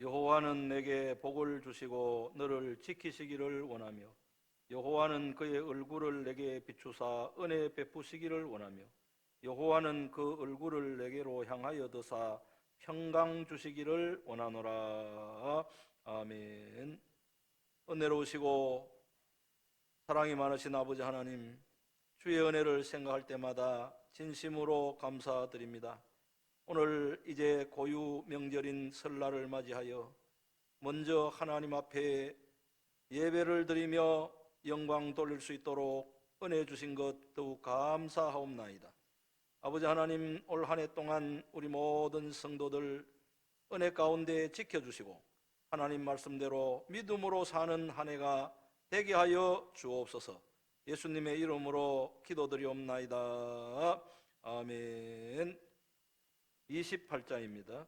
여호와는 내게 복을 주시고 너를 지키시기를 원하며 여호와는 그의 얼굴을 내게 비추사 은혜 베푸시기를 원하며 여호와는 그 얼굴을 내게로 향하여 드사 평강 주시기를 원하노라 아멘 은혜로우시고 사랑이 많으신 아버지 하나님 주의 은혜를 생각할 때마다 진심으로 감사드립니다. 오늘 이제 고유 명절인 설날을 맞이하여 먼저 하나님 앞에 예배를 드리며 영광 돌릴 수 있도록 은혜 주신 것 더욱 감사하옵나이다. 아버지 하나님 올 한 해 동안 우리 모든 성도들 은혜 가운데 지켜주시고 하나님 말씀대로 믿음으로 사는 한 해가 되게 하여 주옵소서. 예수님의 이름으로 기도드리옵나이다. 아멘. 28장입니다.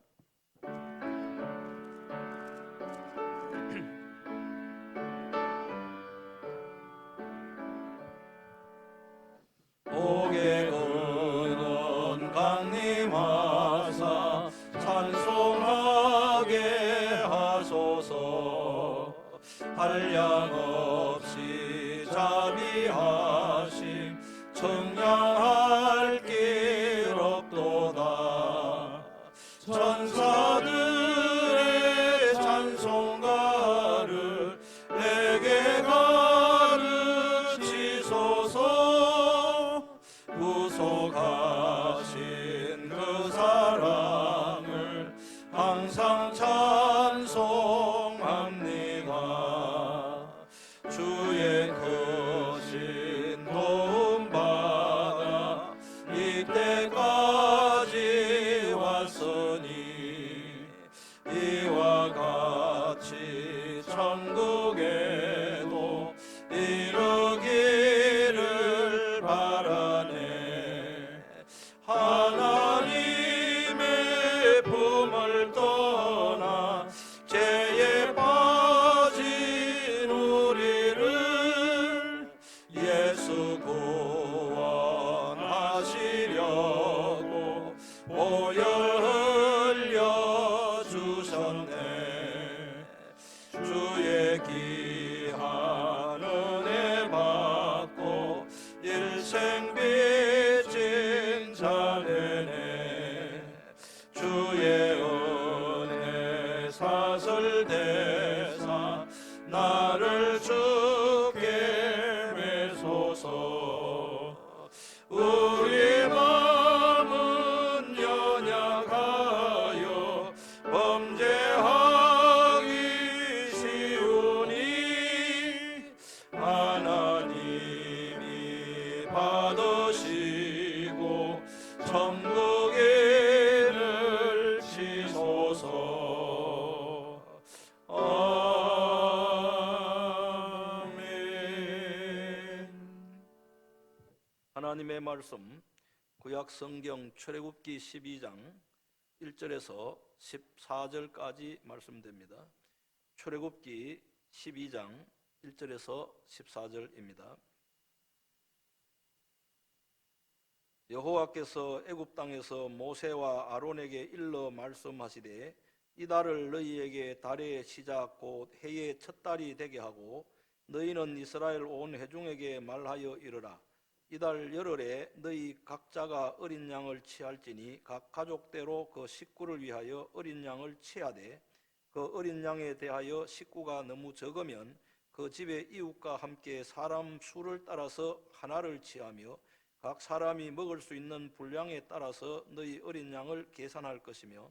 옥에 그는 강림하사 찬송하게 하소서 한량 없이 자비하심 청량 같 하나님의 말씀 구약 성경 출애굽기 12장 1절에서 14절까지 말씀됩니다. 출애굽기 12장 1절에서 14절입니다. 여호와께서 애굽 땅에서 모세와 아론에게 일러 말씀하시되 이 달을 너희에게 달의 시작 곧 해의 첫 달이 되게 하고 너희는 이스라엘 온 회중에게 말하여 이르라 이달 열흘에 너희 각자가 어린 양을 취할지니 각 가족대로 그 식구를 위하여 어린 양을 취하되 그 어린 양에 대하여 식구가 너무 적으면 그 집의 이웃과 함께 사람 수를 따라서 하나를 취하며 각 사람이 먹을 수 있는 분량에 따라서 너희 어린 양을 계산할 것이며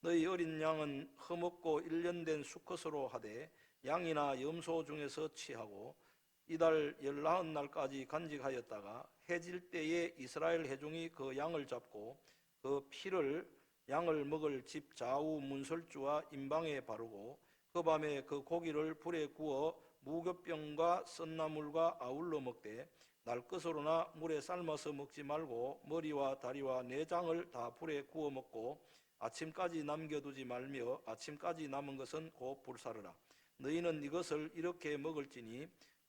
너희 어린 양은 허먹고 일년된 수컷으로 하되 양이나 염소 중에서 취하고 이달 열나흔 날까지 간직하였다가 해질 때에 이스라엘 회중이 그 양을 잡고 그 피를 양을 먹을 집 좌우 문설주와 임방에 바르고 그 밤에 그 고기를 불에 구워 무교병과 썬나물과 아울러 먹되 날 것으로나 물에 삶아서 먹지 말고 머리와 다리와 내장을 다 불에 구워 먹고 아침까지 남겨두지 말며 아침까지 남은 것은 곧 불사르라. 너희는 이것을 이렇게 먹을지니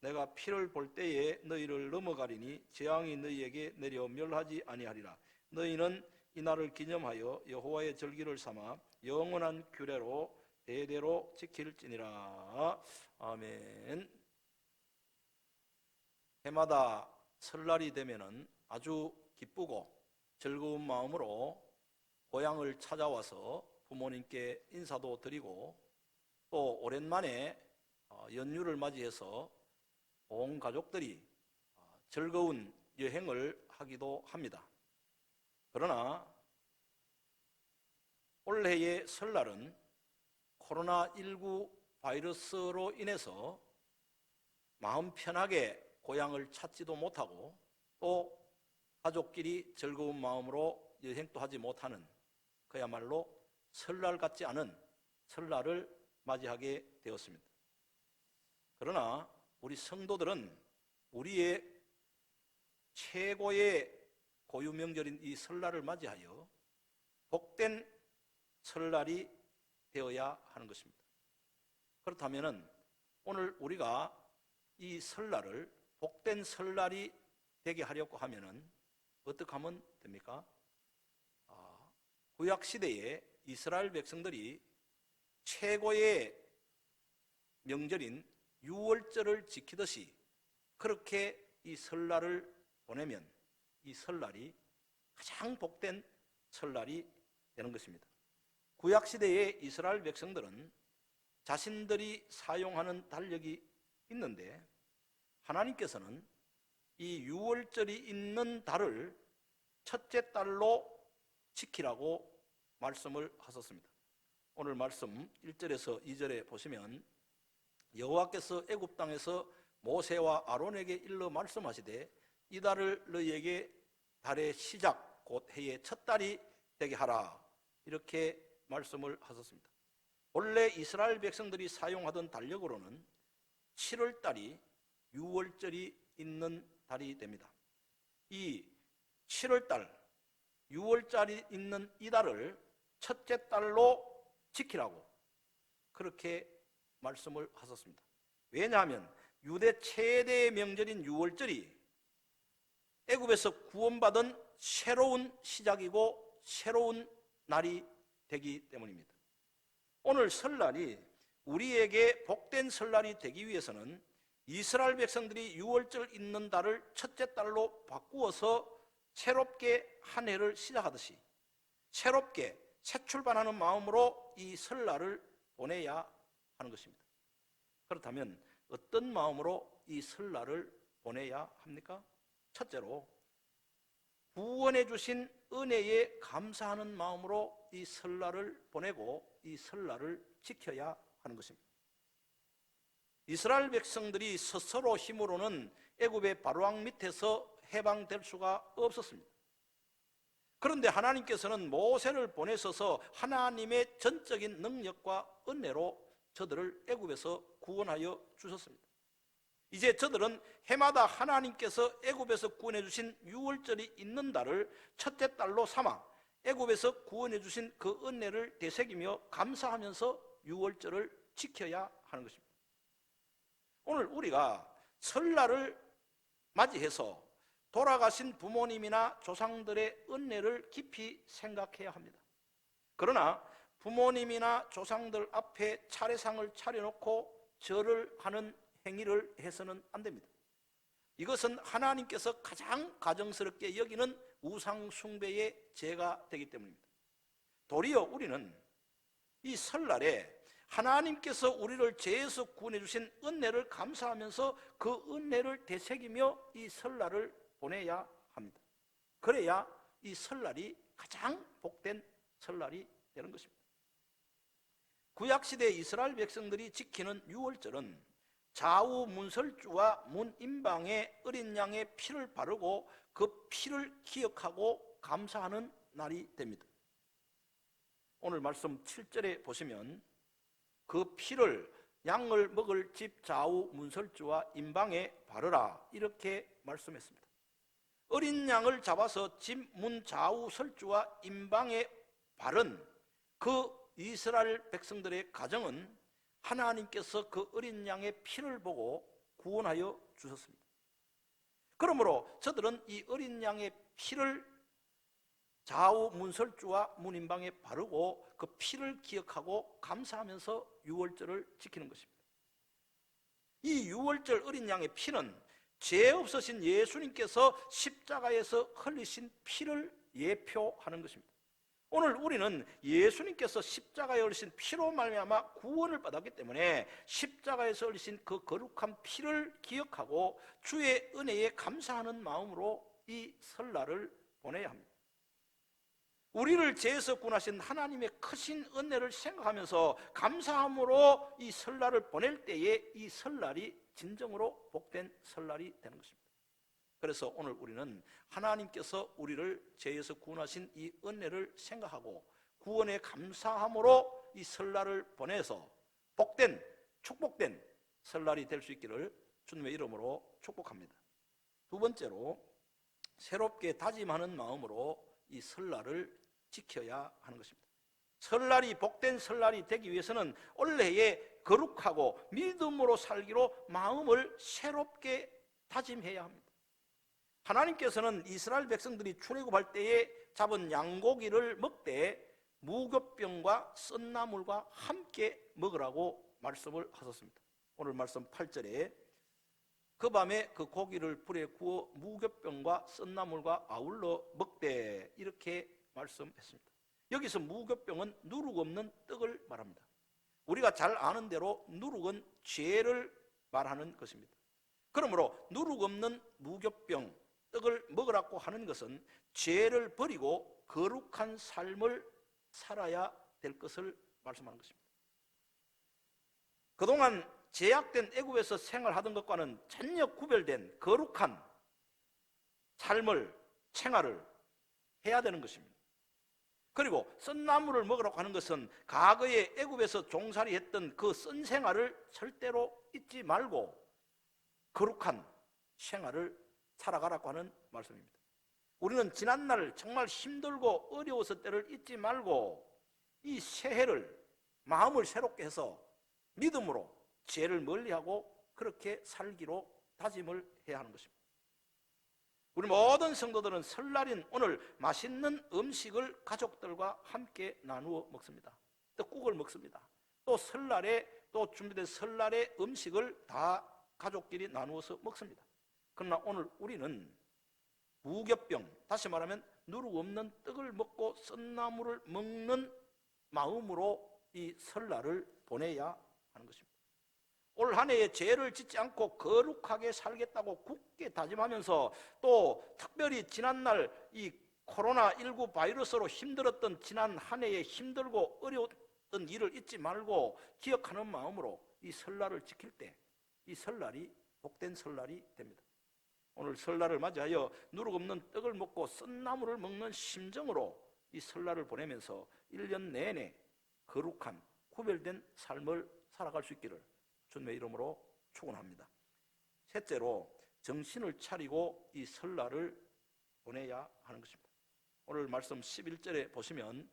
내가 피를 볼 때에 너희를 넘어가리니 재앙이 너희에게 내려 멸하지 아니하리라. 너희는 이 날을 기념하여 여호와의 절기를 삼아 영원한 규례로 대대로 지킬지니라. 아멘. 해마다 설날이 되면은 아주 기쁘고 즐거운 마음으로 고향을 찾아와서 부모님께 인사도 드리고 또 오랜만에 어, 연휴를 맞이해서 온 가족들이 어, 즐거운 여행을 하기도 합니다. 그러나 올해의 설날은 코로나19 바이러스로 인해서 마음 편하게 고향을 찾지도 못하고 또 가족끼리 즐거운 마음으로 여행도 하지 못하는 그야말로 설날 같지 않은 설날을 맞이하게 되었습니다. 그러나 우리 성도들은 우리의 최고의 고유 명절인 이 설날을 맞이하여 복된 설날이 되어야 하는 것입니다. 그렇다면 오늘 우리가 이 설날을 복된 설날이 되게 하려고 하면은 어떻게 하면 됩니까? 아, 구약 시대에 이스라엘 백성들이 최고의 명절인 유월절을 지키듯이 그렇게 이 설날을 보내면 이 설날이 가장 복된 설날이 되는 것입니다. 구약 시대의 이스라엘 백성들은 자신들이 사용하는 달력이 있는데 하나님께서는 이 유월절이 있는 달을 첫째 달로 지키라고 말씀을 하셨습니다. 오늘 말씀 1절에서 2절에 보시면 여호와께서 애굽 땅에서 모세와 아론에게 일러 말씀하시되 이 달을 너희에게 달의 시작 곧 해의 첫 달이 되게 하라 이렇게 말씀을 하셨습니다. 원래 이스라엘 백성들이 사용하던 달력으로는 7월 달이 6월절이 있는 달이 됩니다. 이 7월 달, 6월달이 있는 이 달을 첫째 달로 지키라고 그렇게 말씀을 하셨습니다. 왜냐하면 유대 최대의 명절인 6월절이 애굽에서 구원받은 새로운 시작이고 새로운 날이 되기 때문입니다. 오늘 설날이 우리에게 복된 설날이 되기 위해서는 이스라엘 백성들이 6월절 있는 달을 첫째 달로 바꾸어서 새롭게 한 해를 시작하듯이 새롭게 새 출발하는 마음으로 이 설날을 보내야 하는 것입니다. 그렇다면 어떤 마음으로 이 설날을 보내야 합니까? 첫째로 구원해 주신 은혜에 감사하는 마음으로 이 설날을 보내고 이 설날을 지켜야 하는 것입니다. 이스라엘 백성들이 스스로 힘으로는 애굽의 바로왕 밑에서 해방될 수가 없었습니다. 그런데 하나님께서는 모세를 보내셔서 하나님의 전적인 능력과 은혜로 저들을 애굽에서 구원하여 주셨습니다. 이제 저들은 해마다 하나님께서 애굽에서 구원해 주신 6월절이 있는 달을 첫째 달로 삼아 애굽에서 구원해 주신 그 은혜를 되새기며 감사하면서 6월절을 지켜야 하는 것입니다. 오늘 우리가 설날을 맞이해서 돌아가신 부모님이나 조상들의 은혜를 깊이 생각해야 합니다. 그러나 부모님이나 조상들 앞에 차례상을 차려놓고 절을 하는 행위를 해서는 안 됩니다. 이것은 하나님께서 가장 가정스럽게 여기는 우상 숭배의 죄가 되기 때문입니다. 도리어 우리는 이 설날에 하나님께서 우리를 죄에서 구원해 주신 은혜를 감사하면서 그 은혜를 되새기며 이 설날을 보내야 합니다. 그래야 이 설날이 가장 복된 설날이 되는 것입니다. 구약시대 이스라엘 백성들이 지키는 유월절은 좌우 문설주와 문인방에 어린 양의 피를 바르고 그 피를 기억하고 감사하는 날이 됩니다. 오늘 말씀 7절에 보시면 그 피를 양을 먹을 집 좌우 문설주와 임방에 바르라 이렇게 말씀했습니다. 어린 양을 잡아서 집 문 좌우 설주와 임방에 바른 그 이스라엘 백성들의 가정은 하나님께서 그 어린 양의 피를 보고 구원하여 주셨습니다. 그러므로 저들은 이 어린 양의 피를 좌우 문설주와 문인방에 바르고 그 피를 기억하고 감사하면서 유월절을 지키는 것입니다. 이 유월절 어린 양의 피는 죄 없으신 예수님께서 십자가에서 흘리신 피를 예표하는 것입니다. 오늘 우리는 예수님께서 십자가에 흘리신 피로 말미암아 구원을 받았기 때문에 십자가에서 흘리신 그 거룩한 피를 기억하고 주의 은혜에 감사하는 마음으로 이 설날을 보내야 합니다. 우리를 죄에서 구원하신 하나님의 크신 은혜를 생각하면서 감사함으로 이 설날을 보낼 때에 이 설날이 진정으로 복된 설날이 되는 것입니다. 그래서 오늘 우리는 하나님께서 우리를 죄에서 구원하신 이 은혜를 생각하고 구원에 감사함으로 이 설날을 보내서 복된 축복된 설날이 될 수 있기를 주님의 이름으로 축복합니다. 두 번째로 새롭게 다짐하는 마음으로 이 설날을 지켜야 하는 것입니다. 설날이 복된 설날이 되기 위해서는 올해에 거룩하고 믿음으로 살기로 마음을 새롭게 다짐해야 합니다. 하나님께서는 이스라엘 백성들이 출애굽할 때에 잡은 양고기를 먹되 무교병과 썬나물과 함께 먹으라고 말씀을 하셨습니다. 오늘 말씀 8절에 그 밤에 그 고기를 불에 구워 무교병과 썬나물과 아울러 먹되 이렇게 말씀했습니다. 여기서 무교병은 누룩 없는 떡을 말합니다. 우리가 잘 아는 대로 누룩은 죄를 말하는 것입니다. 그러므로 누룩 없는 무교병 떡을 먹으라고 하는 것은 죄를 버리고 거룩한 삶을 살아야 될 것을 말씀하는 것입니다. 그동안 제약된 애굽에서 생활하던 것과는 전혀 구별된 거룩한 삶을 생활을 해야 되는 것입니다. 그리고 썬나물을 먹으라고 하는 것은 과거에 애굽에서 종살이 했던 그썬 생활을 절대로 잊지 말고 거룩한 생활을 살아가라고 하는 말씀입니다. 우리는 지난날 정말 힘들고 어려웠을 때를 잊지 말고 이 새해를 마음을 새롭게 해서 믿음으로 죄를 멀리하고 그렇게 살기로 다짐을 해야 하는 것입니다. 우리 모든 성도들은 설날인 오늘 맛있는 음식을 가족들과 함께 나누어 먹습니다. 떡국을 먹습니다. 또 설날에 또 준비된 설날의 음식을 다 가족끼리 나누어서 먹습니다. 그러나 오늘 우리는 무겹병, 다시 말하면 누룩 없는 떡을 먹고 썬나물을 먹는 마음으로 이 설날을 보내야 하는 것입니다. 올 한 해에 죄를 짓지 않고 거룩하게 살겠다고 굳게 다짐하면서 또 특별히 지난날 이 코로나19 바이러스로 힘들었던 지난 한 해에 힘들고 어려웠던 일을 잊지 말고 기억하는 마음으로 이 설날을 지킬 때 이 설날이 복된 설날이 됩니다. 오늘 설날을 맞이하여 누룩 없는 떡을 먹고 썬나물을 먹는 심정으로 이 설날을 보내면서 1년 내내 거룩한 구별된 삶을 살아갈 수 있기를 주님의 이름으로 축원합니다. 셋째로 정신을 차리고 이 설날을 보내야 하는 것입니다. 오늘 말씀 11절에 보시면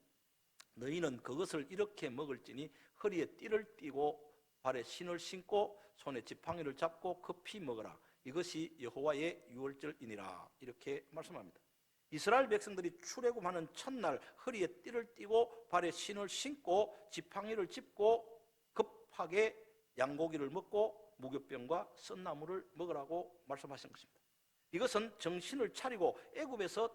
너희는 그것을 이렇게 먹을지니 허리에 띠를 띠고 발에 신을 신고 손에 지팡이를 잡고 급히 먹어라. 이것이 여호와의 유월절이니라 이렇게 말씀합니다. 이스라엘 백성들이 출애굽하는 첫날 허리에 띠를 띠고 발에 신을 신고 지팡이를 짚고 급하게 양고기를 먹고 무교병과 썬나물을 먹으라고 말씀하신 것입니다. 이것은 정신을 차리고 애굽에서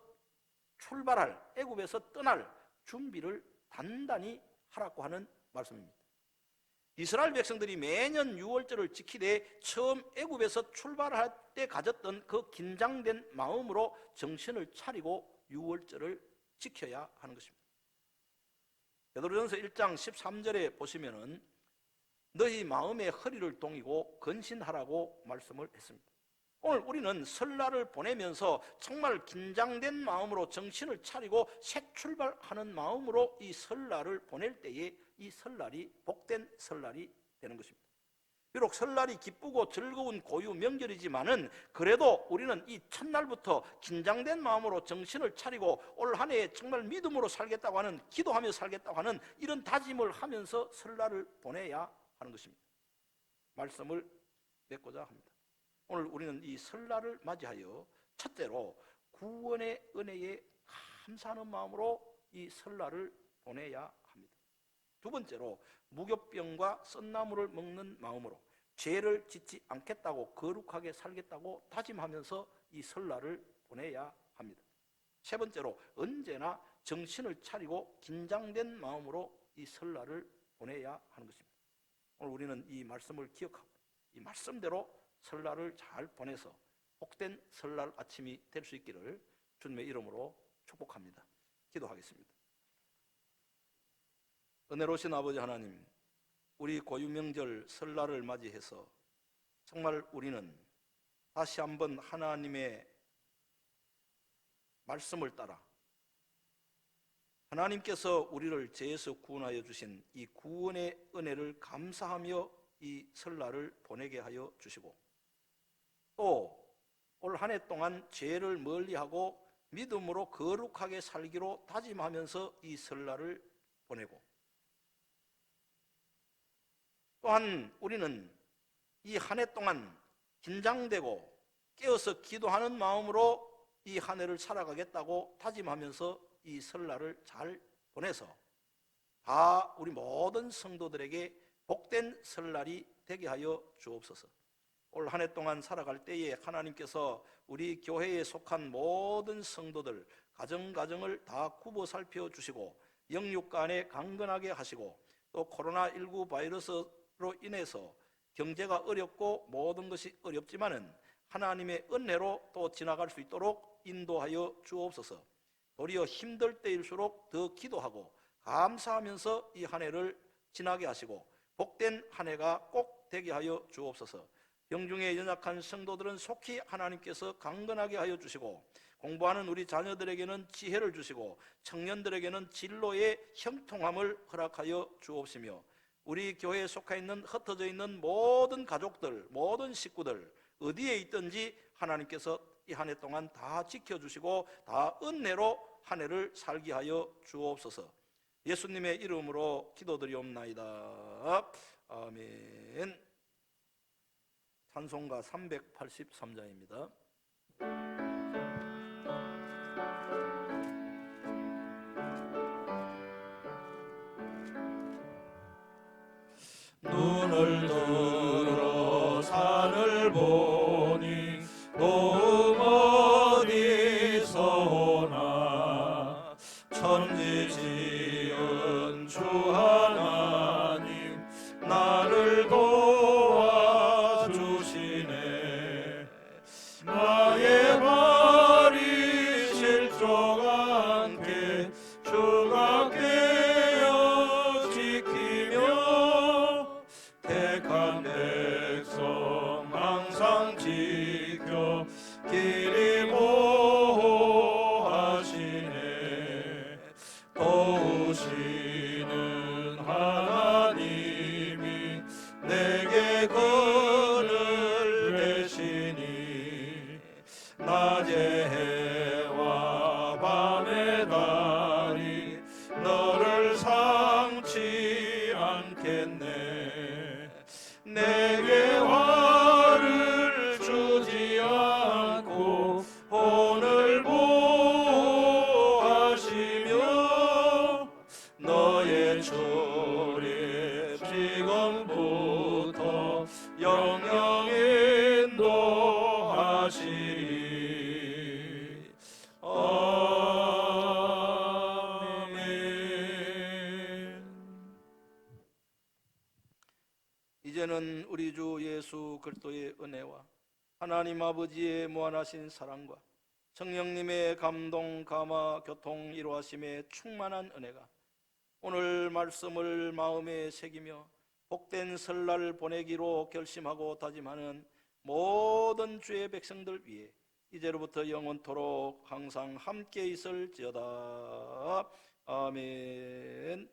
출발할 애굽에서 떠날 준비를 단단히 하라고 하는 말씀입니다. 이스라엘 백성들이 매년 6월절을 지키되 처음 애굽에서 출발할 때 가졌던 그 긴장된 마음으로 정신을 차리고 6월절을 지켜야 하는 것입니다. 베드로전서 1장 13절에 보시면은 너희 마음의 허리를 동이고 근신하라고 말씀을 했습니다. 오늘 우리는 설날을 보내면서 정말 긴장된 마음으로 정신을 차리고 새 출발하는 마음으로 이 설날을 보낼 때에 이 설날이 복된 설날이 되는 것입니다. 비록 설날이 기쁘고 즐거운 고유 명절이지만은 그래도 우리는 이 첫날부터 긴장된 마음으로 정신을 차리고 올 한 해 정말 믿음으로 살겠다고 하는 기도하며 살겠다고 하는 이런 다짐을 하면서 설날을 보내야 하는 것입니다. 말씀을 맺고자 합니다. 오늘 우리는 이 설날을 맞이하여 첫째로 구원의 은혜에 감사하는 마음으로 이 설날을 보내야. 두 번째로 무교병과 썬나무를 먹는 마음으로 죄를 짓지 않겠다고 거룩하게 살겠다고 다짐하면서 이 설날을 보내야 합니다. 세 번째로 언제나 정신을 차리고 긴장된 마음으로 이 설날을 보내야 하는 것입니다. 오늘 우리는 이 말씀을 기억하고 이 말씀대로 설날을 잘 보내서 복된 설날 아침이 될 수 있기를 주님의 이름으로 축복합니다. 기도하겠습니다. 은혜로우신 아버지 하나님, 우리 고유명절 설날을 맞이해서 정말 우리는 다시 한번 하나님의 말씀을 따라 하나님께서 우리를 죄에서 구원하여 주신 이 구원의 은혜를 감사하며 이 설날을 보내게 하여 주시고 또 올 한 해 동안 죄를 멀리하고 믿음으로 거룩하게 살기로 다짐하면서 이 설날을 보내고 또한 우리는 이 한 해 동안 긴장되고 깨어서 기도하는 마음으로 이 한 해를 살아가겠다고 다짐하면서 이 설날을 잘 보내서 다 우리 모든 성도들에게 복된 설날이 되게 하여 주옵소서. 올 한 해 동안 살아갈 때에 하나님께서 우리 교회에 속한 모든 성도들 가정 가정을 다 굽어 살펴 주시고 영육 간에 강건하게 하시고 또 코로나 19 바이러스 로 인해서 경제가 어렵고 모든 것이 어렵지만은 하나님의 은혜로 또 지나갈 수 있도록 인도하여 주옵소서. 도리어 힘들 때일수록 더 기도하고 감사하면서 이 한 해를 지나게 하시고 복된 한 해가 꼭 되게 하여 주옵소서. 병중에 연약한 성도들은 속히 하나님께서 강건하게 하여 주시고 공부하는 우리 자녀들에게는 지혜를 주시고 청년들에게는 진로의 형통함을 허락하여 주옵시며 우리 교회에 속해 있는 흩어져 있는 모든 가족들, 모든 식구들 어디에 있든지 하나님께서 이 한 해 동안 다 지켜주시고 다 은혜로 한 해를 살게 하여 주옵소서. 예수님의 이름으로 기도드리옵나이다. 아멘. 찬송가 383장입니다. 들 항 출입 지금부터 영영 인도하시리. 아멘. 이제는 우리 주 예수 그리스도의 은혜와 하나님 아버지의 무한하신 사랑과 성령님의 감동, 감화, 교통, 이루하심의 충만한 은혜가 오늘 말씀을 마음에 새기며 복된 설날 보내기로 결심하고 다짐하는 모든 주의 백성들 위해 이제로부터 영원토록 항상 함께 있을지어다. 아멘.